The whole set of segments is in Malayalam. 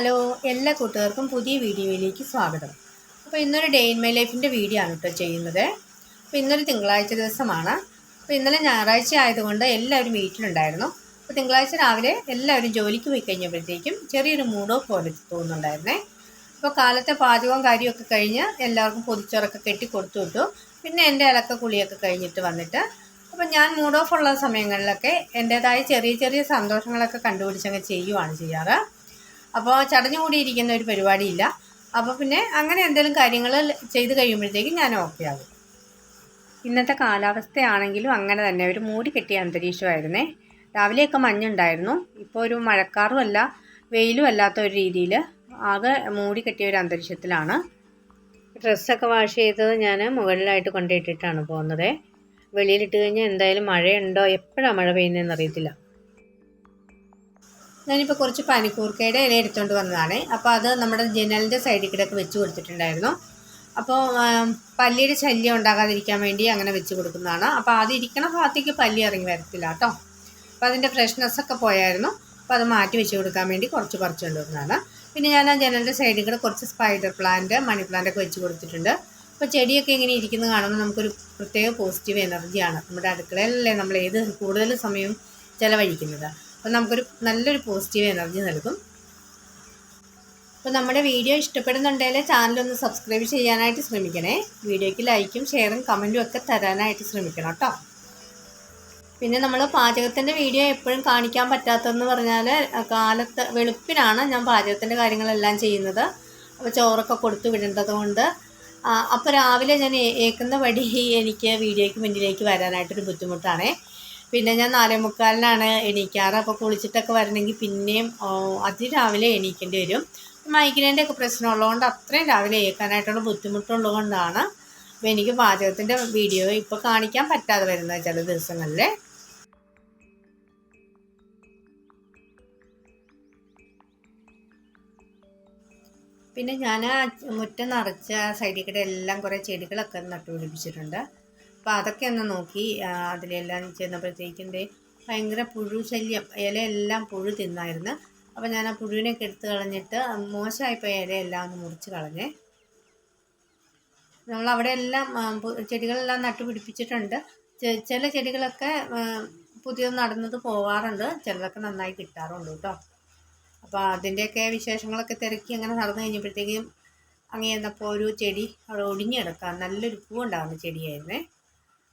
ഹലോ എല്ലാ കൂട്ടുകാർക്കും പുതിയ വീഡിയോയിലേക്ക് സ്വാഗതം. അപ്പോൾ ഇന്നൊരു ഡേ ഇൻ മൈ ലൈഫിന്റെ വീഡിയോ ആണ് കേട്ടോ ചെയ്യുന്നത്. അപ്പോൾ ഇന്നൊരു തിങ്കളാഴ്ച ദിവസമാണ്. അപ്പോൾ ഇന്നലെ ഞായറാഴ്ച ആയതുകൊണ്ട് എല്ലാവരും വീട്ടിലുണ്ടായിരുന്നു. അപ്പോൾ തിങ്കളാഴ്ച രാവിലെ എല്ലാവരും ജോലിക്ക് പോയി കഴിഞ്ഞപ്പോഴത്തേക്കും ചെറിയൊരു മൂഡ് ഓഫ് പോലെ തോന്നുന്നുണ്ടായിരുന്നേ. അപ്പോൾ കാലത്തെ പാചകവും കാര്യമൊക്കെ കഴിഞ്ഞ് എല്ലാവർക്കും പൊതിച്ചോറൊക്കെ കെട്ടി കൊടുത്തു വിട്ടു. പിന്നെ എന്റെ ഇലക്ക കുളിയൊക്കെ കഴിഞ്ഞിട്ട് വന്നിട്ട് അപ്പോൾ ഞാൻ മൂഡ് ഓഫ് ഉള്ള സമയങ്ങളിലൊക്കെ എന്റേതായ ചെറിയ ചെറിയ സന്തോഷങ്ങളൊക്കെ കണ്ടുപിടിച്ചങ്ങ് ചെയ്യുവാണ് ചെയ്യാറ്. അപ്പോൾ ചടഞ്ഞുകൂടിയിരിക്കുന്ന ഒരു പരിപാടിയില്ല. അപ്പോൾ പിന്നെ അങ്ങനെ എന്തെങ്കിലും കാര്യങ്ങൾ ചെയ്ത് കഴിയുമ്പോഴത്തേക്കും ഞാൻ ഓക്കെ ആകും. ഇന്നത്തെ കാലാവസ്ഥയാണെങ്കിലും അങ്ങനെ തന്നെ. ഒരു മൂടി കെട്ടിയ അന്തരീക്ഷമായിരുന്നേ. രാവിലെയൊക്കെ മഞ്ഞുണ്ടായിരുന്നു. ഇപ്പോൾ ഒരു മഴക്കാറും അല്ല വെയിലും അല്ലാത്ത ഒരു രീതിയിൽ ആകെ മൂടി കെട്ടിയ ഒരു അന്തരീക്ഷത്തിലാണ്. ഡ്രസ്സൊക്കെ വാഷ് ചെയ്തത് ഞാൻ മുകളിലായിട്ട് കൊണ്ടിട്ടിട്ടാണ് പോകുന്നത്. വെളിയിലിട്ട് കഴിഞ്ഞാൽ എന്തായാലും മഴയുണ്ടോ? എപ്പോഴാണ് മഴ പെയ്യുന്നതെന്ന് അറിയത്തില്ല. ഞാനിപ്പോൾ കുറച്ച് പനിക്കൂർക്കയുടെ ഇല എടുത്തുകൊണ്ട് വന്നതാണ്. അപ്പോൾ അത് നമ്മുടെ ജനലിന്റെ സൈഡിൽ കൂടെയൊക്കെ വെച്ച് കൊടുത്തിട്ടുണ്ടായിരുന്നു. അപ്പോൾ പല്ലിയുടെ ശല്യം ഉണ്ടാകാതിരിക്കാൻ വേണ്ടി അങ്ങനെ വെച്ച് കൊടുക്കുന്നതാണ്. അപ്പോൾ അത് ഇരിക്കണ ഭാഗത്തേക്ക് പല്ലി ഇറങ്ങി വരത്തില്ല കേട്ടോ. അപ്പോൾ അതിന്റെ ഫ്രഷ്നെസ് ഒക്കെ പോയായിരുന്നു. അപ്പോൾ അത് മാറ്റി വെച്ച് കൊടുക്കാൻ വേണ്ടി കുറച്ച് കുറച്ച് കൊണ്ടുവരുന്നതാണ് പിന്നെ ഞാൻ ആ ജനലിന്റെ സൈഡിൽ കൂടെ കുറച്ച് സ്പൈഡർ പ്ലാന്റ് മണി പ്ലാന്റ് ഒക്കെ വെച്ച് കൊടുത്തിട്ടുണ്ട്. അപ്പോൾ ചെടിയൊക്കെ ഇങ്ങനെ ഇരിക്കുന്നത് കാണുമ്പോൾ നമുക്കൊരു പ്രത്യേക പോസിറ്റീവ് എനർജിയാണ് നമ്മുടെ അടുക്കളയിലല്ലേ നമ്മൾ ഏത് കൂടുതൽ സമയവും ചിലവഴിക്കുന്നത്. അപ്പോൾ നമുക്കൊരു നല്ലൊരു പോസിറ്റീവ് എനർജി നൽകും. അപ്പോൾ നമ്മുടെ വീഡിയോ ഇഷ്ടപ്പെടുന്നുണ്ടെങ്കിൽ ചാനലൊന്ന് സബ്സ്ക്രൈബ് ചെയ്യാനായിട്ട് ശ്രമിക്കണേ. വീഡിയോയ്ക്ക് ലൈക്കും ഷെയറും കമന്റും ഒക്കെ തരാനായിട്ട് ശ്രമിക്കണം കേട്ടോ പിന്നെ നമ്മൾ പാചകത്തിന്റെ വീഡിയോ എപ്പോഴും കാണിക്കാൻ പറ്റാത്തതെന്ന് പറഞ്ഞാൽ കാലത്ത് വെളുപ്പിനാണ് ഞാൻ പാചകത്തിന്റെ കാര്യങ്ങളെല്ലാം ചെയ്യുന്നത്. അപ്പോൾ ചോറൊക്കെ കൊടുത്തു വിടേണ്ടത് കൊണ്ട് അപ്പോൾ രാവിലെ ഞാൻ ഏക്കുന്ന വഴി എനിക്ക് വീഡിയോയ്ക്ക് മുന്നിലേക്ക് വരാനായിട്ടൊരു ബുദ്ധിമുട്ടാണേ. പിന്നെ ഞാൻ നാലേ മുക്കാലിനാണ് എണീക്കാറ്. അപ്പോൾ കുളിച്ചിട്ടൊക്കെ വരണമെങ്കിൽ പിന്നെയും അതിരാവിലെ എണീക്കേണ്ടി വരും. മൈഗ്രൈന്റെ ഒക്കെ പ്രശ്നമുള്ളതുകൊണ്ട് അത്രയും രാവിലെ ഏൽക്കാനായിട്ടുള്ള ബുദ്ധിമുട്ടുള്ളതുകൊണ്ടാണ് അപ്പോൾ എനിക്ക് പാചകത്തിന്റെ വീഡിയോ ഇപ്പോൾ കാണിക്കാൻ പറ്റാതെ വരുന്നത് ചില ദിവസങ്ങളിൽ പിന്നെ ഞാൻ മുറ്റം നിറച്ച സൈഡിൽ കൂടെ എല്ലാം കുറേ ചെടികളൊക്കെ നട്ടുപിടിപ്പിച്ചിട്ടുണ്ട്. അപ്പോൾ അതൊക്കെ ഒന്ന് നോക്കി അതിലെല്ലാം ചെന്നപ്പോഴത്തേക്കിന്റെ ഭയങ്കര പുഴു ശല്യം ഇലയെല്ലാം പുഴു തിന്നായിരുന്നു. അപ്പോൾ ഞാൻ ആ പുഴുവിനൊക്കെ എടുത്ത് കളഞ്ഞിട്ട് മോശമായിപ്പോയ ഇലയെല്ലാം ഒന്ന് മുറിച്ച് കളഞ്ഞേ. നമ്മൾ അവിടെ എല്ലാം ചെടികളെല്ലാം നട്ടുപിടിപ്പിച്ചിട്ടുണ്ട് ചില ചെടികളൊക്കെ പുതിയത് നടന്നത് പോവാറുണ്ട് ചിലതൊക്കെ നന്നായി കിട്ടാറുണ്ട് കേട്ടോ. അപ്പോൾ അതിന്റെയൊക്കെ വിശേഷങ്ങളൊക്കെ തിരക്കി അങ്ങനെ നടന്നു കഴിഞ്ഞപ്പോഴത്തേക്കും അങ്ങനെ ചെന്നപ്പോൾ ഒരു ചെടി അവിടെ ഒടിഞ്ഞു കിടക്കാം നല്ലൊരു പൂവുണ്ടാകുന്ന ചെടിയായിരുന്നേ.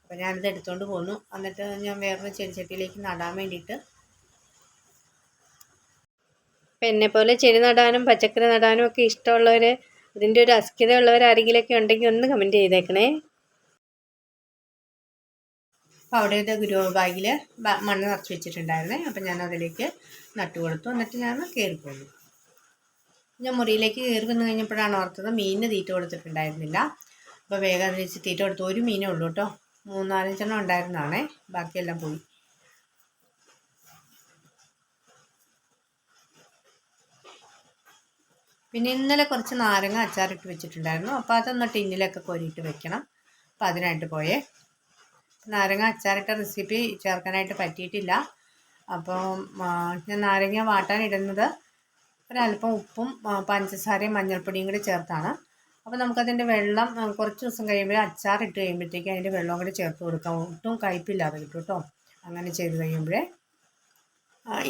അപ്പോൾ ഞാനിത് എടുത്തുകൊണ്ട് പോന്നു. എന്നിട്ട് ഞാൻ വേറൊരു ചെടിച്ചട്ടിയിലേക്ക് നടാൻ വേണ്ടിയിട്ട്. അപ്പം പോലെ ചെടി നടാനും പച്ചക്കറി നടാനും ഒക്കെ ഇഷ്ടമുള്ളവർ ഇതിന്റെ ഒരു അസ്കിതയുള്ളവർ ആരെങ്കിലുമൊക്കെ ഉണ്ടെങ്കിൽ ഒന്ന് കമന്റ് ചെയ്തേക്കണേ. അപ്പോൾ അവിടെ ഒരു ഗ്രോ ബാഗിൽ മണ്ണ് നിറച്ച് വെച്ചിട്ടുണ്ടായിരുന്നേ. അപ്പം ഞാൻ അതിലേക്ക് നട്ടു കൊടുത്തു. എന്നിട്ട് ഞാൻ കയറിപ്പോന്നു ഞാൻ മുറിയിലേക്ക് കയറി വന്നു കഴിഞ്ഞപ്പോഴാണ് ഓർത്തത് മീനിന് തീറ്റ കൊടുത്തിട്ടുണ്ടായിരുന്നില്ല. അപ്പോൾ വേഗം അതിൽ തീറ്റ കൊടുത്തു. ഒരു മീനേ ഉള്ളൂ കേട്ടോ. മൂന്നാലഞ്ചെണ്ണം ഉണ്ടായിരുന്നതാണേ ബാക്കിയെല്ലാം പോയി. പിന്നെ ഇന്നലെ കുറച്ച് നാരങ്ങ അച്ചാറിട്ട് വെച്ചിട്ടുണ്ടായിരുന്നു. അപ്പോൾ അതൊന്ന് ടിന്നിലൊക്കെ കോരിയിട്ട് വെക്കണം. അപ്പോൾ അതിനായിട്ട് പോയേ. നാരങ്ങ അച്ചാറിട്ട റെസിപ്പി ചേർക്കാനായിട്ട് പറ്റിയിട്ടില്ല. അപ്പോൾ ഞാൻ നാരങ്ങ വാട്ടാൻ വാട്ടാനിടുന്നത് ഒരല്പം ഉപ്പും പഞ്ചസാരയും മഞ്ഞൾപ്പൊടിയും കൂടി ചേർത്താണ്. അപ്പോൾ നമുക്കതിന്റെ വെള്ളം കുറച്ച് ദിവസം കഴിയുമ്പോൾ അച്ചാറിട്ട് കഴിയുമ്പോഴത്തേക്ക് അതിന്റെ വെള്ളം കൂടി ചേർത്ത് കൊടുക്കാം. ഒട്ടും കയ്പില്ലാതെ കിട്ടും കേട്ടോ അങ്ങനെ ചെയ്ത് കഴിയുമ്പോഴേ.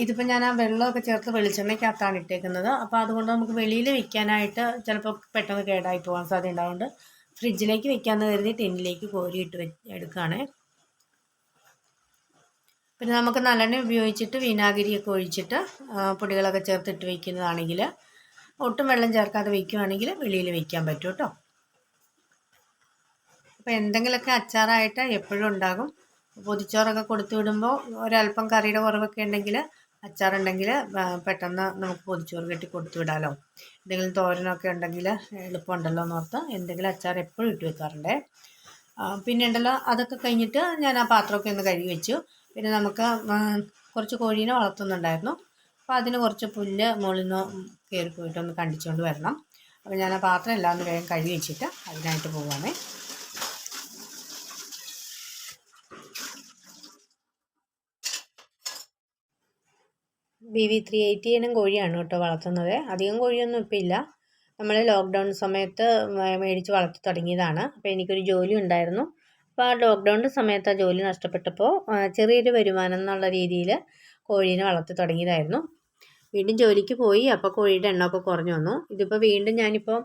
ഇതിപ്പോൾ ഞാൻ ആ വെള്ളമൊക്കെ ചേർത്ത് വെളിച്ചെണ്ണയ്ക്കകത്താണ് ഇട്ടേക്കുന്നത്. അപ്പോൾ അതുകൊണ്ട് നമുക്ക് വെളിയിൽ വെക്കാനായിട്ട് ചിലപ്പോൾ പെട്ടെന്ന് കേടായി പോകാൻ സാധ്യത ഉണ്ടാവുകൊണ്ട് ഫ്രിഡ്ജിലേക്ക് വെക്കാമെന്ന് കരുതി ടിന്നിലേക്ക് കോരിയിട്ട് എടുക്കുകയാണേ പിന്നെ നമുക്ക് നല്ലെണ്ണ ഉപയോഗിച്ചിട്ട് വിനാഗിരിയൊക്കെ ഒഴിച്ചിട്ട് പൊടികളൊക്കെ ചേർത്തിട്ട് വയ്ക്കുന്നതാണെങ്കിൽ ഒട്ടും വെള്ളം ചേർക്കാതെ വയ്ക്കുകയാണെങ്കിൽ വെളിയിൽ വെക്കാൻ പറ്റും കേട്ടോ. അപ്പോൾ എന്തെങ്കിലുമൊക്കെ അച്ചാറായിട്ട് എപ്പോഴും ഉണ്ടാകും. പൊതിച്ചോറൊക്കെ കൊടുത്തു വിടുമ്പോൾ ഒരല്പം കറിയുടെ കുറവൊക്കെ ഉണ്ടെങ്കിൽ അച്ചാറുണ്ടെങ്കിൽ പെട്ടെന്ന് നമുക്ക് പൊതിച്ചോറ് കെട്ടി കൊടുത്തു വിടാമല്ലോ എന്തെങ്കിലും തോരനൊക്കെ ഉണ്ടെങ്കിൽ എളുപ്പമുണ്ടല്ലോ എന്നോർത്ത് എന്തെങ്കിലും അച്ചാർ എപ്പോഴും ഇട്ട് വെക്കാറുണ്ട്. പിന്നെ ഉണ്ടല്ലോ അതൊക്കെ കഴിഞ്ഞിട്ട് ഞാൻ ആ പാത്രമൊക്കെ ഒന്ന് കഴുകി വെച്ചു. പിന്നെ നമുക്ക് കുറച്ച് കോഴീനെ വളർത്തുന്നുണ്ടായിരുന്നു. അപ്പോൾ അതിന് കുറച്ച് പുല്ല് മുകളിൽ നിന്ന് കയറി പോയിട്ട് ഒന്ന് കണ്ടിച്ചുകൊണ്ട് വരണം. അപ്പോൾ ഞാൻ ആ പാത്രം എല്ലാം ഒന്ന് വേഗം കഴുകി വെച്ചിട്ട് അതിനായിട്ട് പോവാണേ ബി വി ത്രീ എയ്റ്റി ഇനം കോഴിയാണ് കേട്ടോ വളർത്തുന്നത്. അധികം കോഴിയൊന്നും ഇപ്പം ഇല്ല. നമ്മൾ ലോക്ക്ഡൗൺ സമയത്ത് മേടിച്ച് വളർത്തി തുടങ്ങിയതാണ്. അപ്പോൾ എനിക്കൊരു ജോലി ഉണ്ടായിരുന്നു. അപ്പോൾ ആ ലോക്ക്ഡൗണിന്റെ സമയത്ത് ആ ജോലി നഷ്ടപ്പെട്ടപ്പോൾ ചെറിയൊരു വരുമാനം എന്നുള്ള രീതിയിൽ കോഴീനെ വളർത്തി തുടങ്ങിയതായിരുന്നു. വീണ്ടും ജോലിക്ക് പോയി അപ്പോൾ കോഴിയുടെ എണ്ണമൊക്കെ കുറഞ്ഞു വന്നു. ഇതിപ്പോൾ വീണ്ടും ഞാനിപ്പോൾ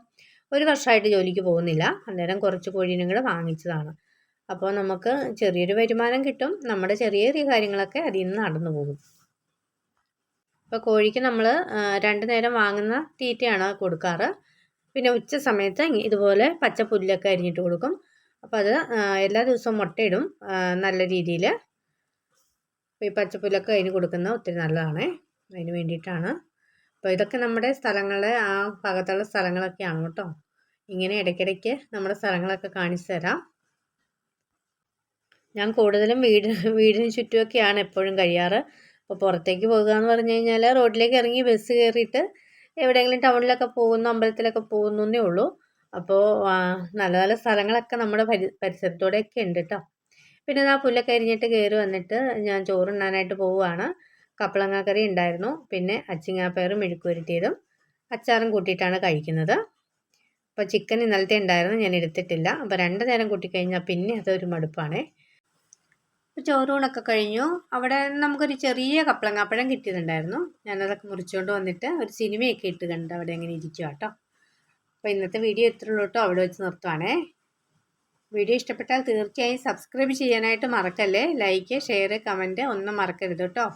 ഒരു വർഷമായിട്ട് ജോലിക്ക് പോകുന്നില്ല. അന്നേരം കുറച്ച് കോഴിനങ്ങൾ വാങ്ങിച്ചതാണ്. അപ്പോൾ നമുക്ക് ചെറിയൊരു വരുമാനം കിട്ടും. നമ്മുടെ ചെറിയ ചെറിയ കാര്യങ്ങളൊക്കെ അതിൽ നിന്ന് നടന്നു പോകും. ഇപ്പോൾ കോഴിക്ക് നമ്മൾ രണ്ട് നേരം വാങ്ങുന്ന തീറ്റയാണ് കൊടുക്കാറ്. പിന്നെ ഉച്ച സമയത്ത് ഇതുപോലെ പച്ച പുല്ലൊക്കെ അരിഞ്ഞിട്ട് കൊടുക്കും. അപ്പോൾ അത് എല്ലാ ദിവസവും മുട്ടയിടും. നല്ല രീതിയിൽ ഈ പച്ചപ്പുല്ലൊക്കെ അതിന് കൊടുക്കുന്നത് ഒത്തിരി നല്ലതാണ്. അതിന് വേണ്ടിയിട്ടാണ്. അപ്പോൾ ഇതൊക്കെ നമ്മുടെ സ്ഥലങ്ങൾ ആ ഭാഗത്തുള്ള സ്ഥലങ്ങളൊക്കെയാണ് കേട്ടോ. ഇങ്ങനെ ഇടയ്ക്കിടയ്ക്ക് നമ്മുടെ സ്ഥലങ്ങളൊക്കെ കാണിച്ചു തരാം. ഞാൻ കൂടുതലും വീട് വീടിന് ചുറ്റുമൊക്കെയാണ് എപ്പോഴും കഴിയാറ്. അപ്പോൾ പുറത്തേക്ക് പോകുക എന്ന് പറഞ്ഞു കഴിഞ്ഞാൽ റോഡിലേക്ക് ഇറങ്ങി ബസ് കയറിയിട്ട് എവിടെയെങ്കിലും ടൗണിലൊക്കെ പോകുന്നു അമ്പലത്തിലൊക്കെ പോകുന്നു എന്നേ ഉള്ളൂ. അപ്പോൾ നല്ല നല്ല സ്ഥലങ്ങളൊക്കെ നമ്മുടെ പരി പരിസരത്തോടെയൊക്കെ ഉണ്ട് കേട്ടോ. പിന്നെ ആ പുല്ലൊക്കെ അരിഞ്ഞിട്ട് കയറി വന്നിട്ട് ഞാൻ ചോറുണ്ണാനായിട്ട് പോവുകയാണ്. കപ്പളങ്ങ കറി ഉണ്ടായിരുന്നു. പിന്നെ അച്ചിങ്ങാപ്പയറും മെഴുക്കുവരട്ടിയതും അച്ചാറും കൂട്ടിയിട്ടാണ് കഴിക്കുന്നത്. അപ്പോൾ ചിക്കൻ ഇന്നലത്തെ ഉണ്ടായിരുന്നു ഞാൻ എടുത്തിട്ടില്ല. അപ്പോൾ രണ്ട് നേരം കൂട്ടിക്കഴിഞ്ഞാൽ പിന്നെ അതൊരു മടുപ്പാണേ. ചോറൂണൊക്കെ കഴിഞ്ഞു. അവിടെ നമുക്കൊരു ചെറിയ കപ്പളങ്ങാപ്പഴം കിട്ടിയിട്ടുണ്ടായിരുന്നു ഞാനതൊക്കെ മുറിച്ചുകൊണ്ട് വന്നിട്ട് ഒരു സിനിമയൊക്കെ ഇട്ട് കണ്ട് അവിടെ അങ്ങനെ ഇരിക്കുക കേട്ടോ അപ്പോൾ ഇന്നത്തെ വീഡിയോ എത്ര ഉള്ളൂട്ടോ അവിടെ വെച്ച് നിർത്തുവാണേ. വീഡിയോ ഇഷ്ടപ്പെട്ടാൽ തീർച്ചയായും സബ്സ്ക്രൈബ് ചെയ്യാനായിട്ട് മറക്കല്ലേ? ലൈക്ക് ഷെയർ കമന്റ് ഒന്നും മറക്കരുത് കേട്ടോ